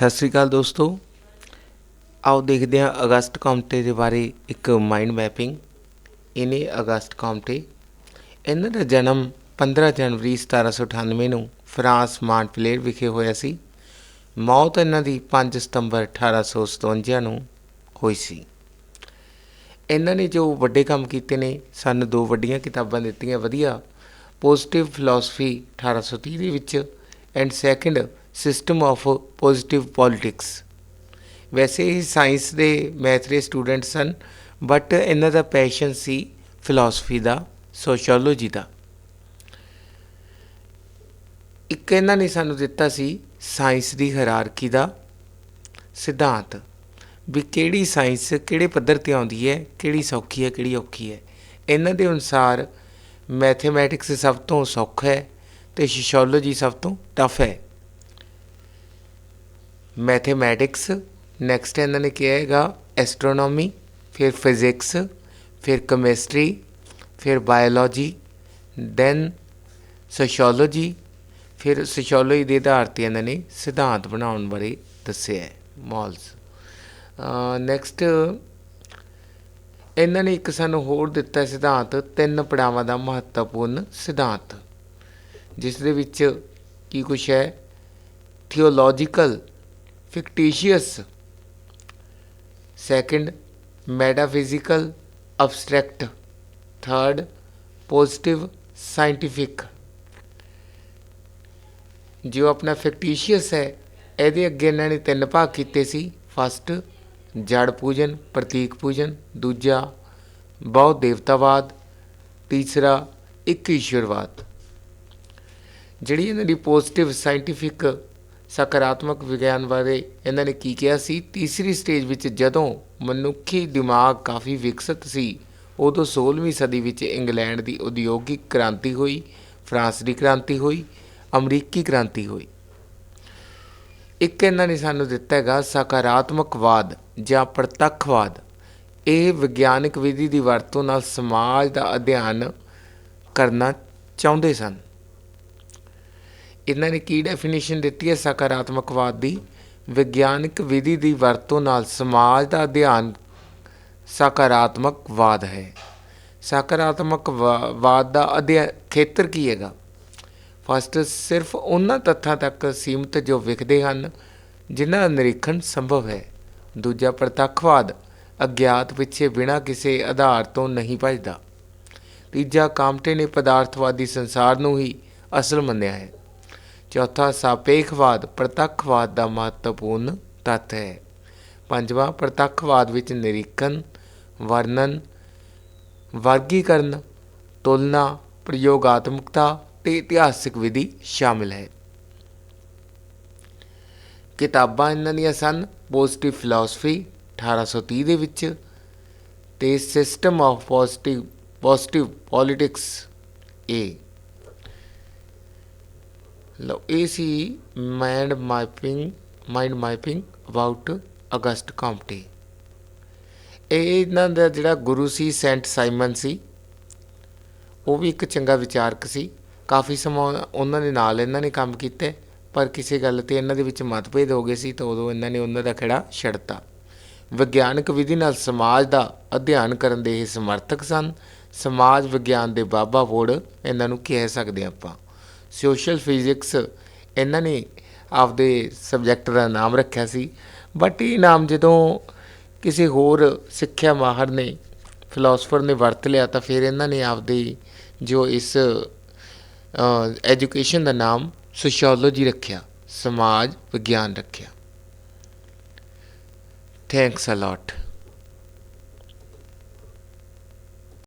ਸਤਿ ਸ੍ਰੀ ਅਕਾਲ ਦੋਸਤੋ। ਆਓ ਦੇਖਦੇ ਹਾਂ ਅਗਸਤ ਕਾਮਟੇ ਦੇ ਬਾਰੇ ਇੱਕ ਮਾਈਂਡ ਮੈਪਿੰਗ ਇਹਨੇ ਅਗਸਤ ਕਾਮਟੇ। ਇਹਨਾਂ ਦਾ ਜਨਮ 15 ਜਨਵਰੀ 1798 ਨੂੰ ਫਰਾਂਸ ਮਾਂਟਪਲੇਰ ਵਿਖੇ ਹੋਇਆ ਸੀ। ਮੌਤ ਇਹਨਾਂ ਦੀ 5 ਸਤੰਬਰ 1857 ਨੂੰ ਹੋਈ ਸੀ। ਇਹਨਾਂ ਨੇ ਜੋ ਵੱਡੇ ਕੰਮ ਕੀਤੇ ਨੇ, ਸਾਨੂੰ ਦੋ ਵੱਡੀਆਂ ਕਿਤਾਬਾਂ ਦਿੱਤੀਆਂ, ਵਧੀਆ ਪੋਜ਼ਿਟਿਵ ਫਿਲਾਸਫੀ 1830 ਦੇ ਵਿੱਚ and second system of positive politics ਵੈਸੇ ਹੀ ਸਾਇੰਸ ਦੇ ਮੈਥ ਦੇ ਸਟੂਡੈਂਟ ਸਨ ਬਟ ਇਹਨਾਂ ਦਾ ਪੈਸ਼ਨ ਸੀ ਫਿਲਾਸਫੀ ਦਾ ਸੋਸ਼ੀਓਲੋਜੀ ਦਾ। ਇੱਕ ਇਹਨਾਂ ਨੇ ਸਾਨੂੰ ਦਿੱਤਾ ਸੀ ਸਾਇੰਸ ਦੀ ਹਾਇਰਾਰਕੀ ਦਾ ਸਿਧਾਂਤ ਵੀ ਕਿਹੜੀ ਸਾਇੰਸ ਕਿਹੜੇ ਪੱਧਰ ਤੇ ਆਉਂਦੀ ਹੈ, ਕਿਹੜੀ ਸੌਖੀ ਹੈ, ਕਿਹੜੀ ਔਖੀ ਹੈ। ਇਹਨਾਂ ਦੇ ਅਨੁਸਾਰ ਮੈਥਮੈਟਿਕਸ ਸਭ ਤੋਂ ਸੌਖਾ ਹੈ ਤੇ ਸੋਸ਼ੀਓਲੋਜੀ ਸਭ ਤੋਂ ਟਫ ਹੈ। ਮੈਥੇਮੈਟਿਕਸ ਨੈਕਸਟ ਇਹਨਾਂ ਨੇ ਕਿਹਾ ਹੈਗਾ ਐਸਟਰੋਨੋਮੀ ਫਿਰ ਫਿਜ਼ਿਕਸ ਫਿਰ ਕੈਮਿਸਟਰੀ ਫਿਰ ਬਾਇਓਲੋਜੀ ਦੈਨ ਸੋਸ਼ੀਓਲੋਜੀ ਫਿਰ ਸੋਸ਼ੀਓਲੋਜੀ ਦੇ ਆਧਾਰ ਤੇ ਇਹਨਾਂ ਨੇ ਸਿਧਾਂਤ ਬਣਾਉਣ ਬਾਰੇ ਦੱਸਿਆ ਹੈ ਮੌਲਸ ਨੈਕਸਟ ਇਹਨਾਂ ਨੇ ਇੱਕ ਸਾਨੂੰ ਹੋਰ ਦਿੱਤਾ ਸਿਧਾਂਤ, ਤਿੰਨ ਪੜਾਵਾਂ ਦਾ ਮਹੱਤਵਪੂਰਨ ਸਿਧਾਂਤ, ਜਿਸ ਦੇ ਵਿੱਚ ਕੀ ਕੁਛ ਹੈ? Theological fictitious second metaphysical abstract third positive scientific ਜੋ ਆਪਣਾ ਫਿਕਟੀਸ਼ੀਅਸ ਹੈ, ਇਹਦੇ ਅੱਗੇ ਇਹਨਾਂ ਨੇ ਤਿੰਨ ਭਾਗ ਕੀਤੇ ਸੀ। ਫਸਟ ਜੜ ਪੂਜਨ, ਪ੍ਰਤੀਕ ਪੂਜਨ। ਦੂਜਾ ਬਹੁ ਦੇਵਤਾਵਾਦ। ਤੀਸਰਾ, ਇੱਕ ਈਸ਼ਵਰਵਾਦ ਜਿਹੜੀ ਇਹਨਾਂ ਦੀ ਪੋਜ਼ਿਟਿਵ ਸਾਇੰਟੀਫਿਕ ਸਕਾਰਾਤਮਕ ਵਿਗਿਆਨ ਬਾਰੇ ਇਹਨਾਂ ਨੇ ਕੀ ਕਿਹਾ ਸੀ? ਤੀਸਰੀ ਸਟੇਜ ਵਿੱਚ ਜਦੋਂ ਮਨੁੱਖੀ ਦਿਮਾਗ ਕਾਫੀ ਵਿਕਸਿਤ ਸੀ, ਉਦੋਂ 16ਵੀਂ ਸਦੀ ਵਿੱਚ ਇੰਗਲੈਂਡ ਦੀ ਉਦਯੋਗਿਕ ਕ੍ਰਾਂਤੀ ਹੋਈ, ਫਰਾਂਸ ਦੀ ਕ੍ਰਾਂਤੀ ਹੋਈ, ਅਮਰੀਕੀ ਕ੍ਰਾਂਤੀ ਹੋਈ। ਇੱਕ ਇਹਨਾਂ ਨੇ ਸਾਨੂੰ ਦਿੱਤਾ ਹੈਗਾ ਸਕਾਰਾਤਮਕਵਾਦ ਜਾਂ ਪ੍ਰਤੱਖਵਾਦ। ਇਹ ਵਿਗਿਆਨਕ ਵਿਧੀ ਦੀ ਵਰਤੋਂ ਨਾਲ ਸਮਾਜ ਦਾ ਅਧਿਐਨ ਕਰਨਾ ਚਾਹੁੰਦੇ ਸਨ। ਇਹਨਾਂ ਨੇ ਕੀ ਡੈਫੀਨੇਸ਼ਨ ਦਿੱਤੀ ਹੈ? ਸਕਾਰਾਤਮਕਵਾਦ ਦੀ ਵਿਗਿਆਨਕ ਵਿਧੀ ਦੀ ਵਰਤੋਂ ਨਾਲ ਸਮਾਜ ਦਾ ਅਧਿਐਨ ਸਕਾਰਾਤਮਕਵਾਦ ਹੈ। ਸਕਾਰਾਤਮਕਵਾਦ ਦਾ ਅਧਿਐਨ ਖੇਤਰ ਕੀ ਹੈਗਾ? ਫਸਟ ਸਿਰਫ ਉਹਨਾਂ ਤੱਥਾਂ ਤੱਕ ਸੀਮਤ ਜੋ ਵਿਖਦੇ ਹਨ ਜਿਨ੍ਹਾਂ ਦਾ ਨਿਰੀਖਣ ਸੰਭਵ ਹੈ। ਦੂਜਾ, ਪ੍ਰਤੱਖਵਾਦ, ਅਗਿਆਤ ਪਿੱਛੇ ਬਿਨਾਂ ਕਿਸੇ ਆਧਾਰ ਤੋਂ ਨਹੀਂ ਭਜਦਾ। ਤੀਜਾ ਕਾਮਟੇ ਨੇ ਪਦਾਰਥਵਾਦੀ ਸੰਸਾਰ ਨੂੰ ਹੀ ਅਸਲ ਮੰਨਿਆ ਹੈ। ਚੌਥਾ ਸਾਪੇਖਵਾਦ, ਪ੍ਰਤੱਖਵਾਦ ਦਾ ਮਹੱਤਵਪੂਰਨ ਤੱਤ ਹੈ। ਪੰਜਵਾਂ, ਪ੍ਰਤੱਖਵਾਦ ਵਿੱਚ ਨਿਰੀਖਣ, ਵਰਣਨ, ਵਰਗੀਕਰਨ, ਤੁਲਨਾ, ਪ੍ਰਯੋਗਾਤਮਕਤਾ ਤੇ ਇਤਿਹਾਸਿਕ ਵਿਧੀ ਸ਼ਾਮਿਲ ਹੈ। ਕਿਤਾਬਾਂ ਇਹਨਾਂ ਦੀਆਂ ਸਨ। ਪੋਜ਼ਿਟਿਵ ਫਿਲਾਸਫੀ 1830 ਦੇ ਵਿੱਚ ਤੇ system of positive positive politics ਏ ਲਓ, ਇਹ ਸੀ mind mapping mind mapping about Auguste Comte ਇਹ ਇਹਨਾਂ ਦਾ ਜਿਹੜਾ ਗੁਰੂ ਸੀ ਸੈਂਟ ਸਾਈਮਨ ਸੀ, ਉਹ ਵੀ ਇੱਕ ਚੰਗਾ ਵਿਚਾਰਕ ਸੀ। ਕਾਫੀ ਸਮਾਂ ਉਹਨਾਂ ਦੇ ਨਾਲ ਇਹਨਾਂ ਨੇ ਕੰਮ ਕੀਤਾ, ਪਰ ਕਿਸੇ ਗੱਲ ਤੇ ਇਹਨਾਂ ਦੇ ਵਿੱਚ ਮਤਭੇਦ ਹੋ ਗਏ ਸੀ, ਤਾਂ ਉਦੋਂ ਇਹਨਾਂ ਨੇ ਉਹਨਾਂ ਦਾ ਖੜਾ ਛੱਡਤਾ। ਵਿਗਿਆਨਕ ਵਿਧੀ ਨਾਲ ਸਮਾਜ ਦਾ ਅਧਿਐਨ ਕਰਨ ਦੇ ਇਹ ਸਮਰਥਕ ਸਨ। ਸਮਾਜ ਵਿਗਿਆਨ ਦੇ ਬਾਬਾ ਵੋੜ ਇਹਨਾਂ ਨੂੰ ਕਹਿ ਸਕਦੇ ਆਪਾਂ। ਸੋਸ਼ਲ ਫਿਜ਼ਿਕਸ, ਇਹਨਾਂ ਨੇ ਆਪਦੇ ਸਬਜੈਕਟ ਦਾ ਨਾਮ ਰੱਖਿਆ ਸੀ। ਬਟ ਇਹ ਨਾਮ ਜਦੋਂ ਕਿਸੇ ਹੋਰ ਸਿੱਖਿਆ ਮਾਹਰ ਨੇ ਫਿਲਾਸਫਰ ਨੇ ਵਰਤ ਲਿਆ, ਤਾਂ ਫਿਰ ਇਹਨਾਂ ਨੇ ਆਪਦੀ ਜੋ ਇਸ ਐਜੂਕੇਸ਼ਨ ਦਾ ਨਾਮ ਸੋਸ਼ੀਓਲੋਜੀ ਰੱਖਿਆ, ਸਮਾਜ ਵਿਗਿਆਨ ਰੱਖਿਆ। Thanks a lot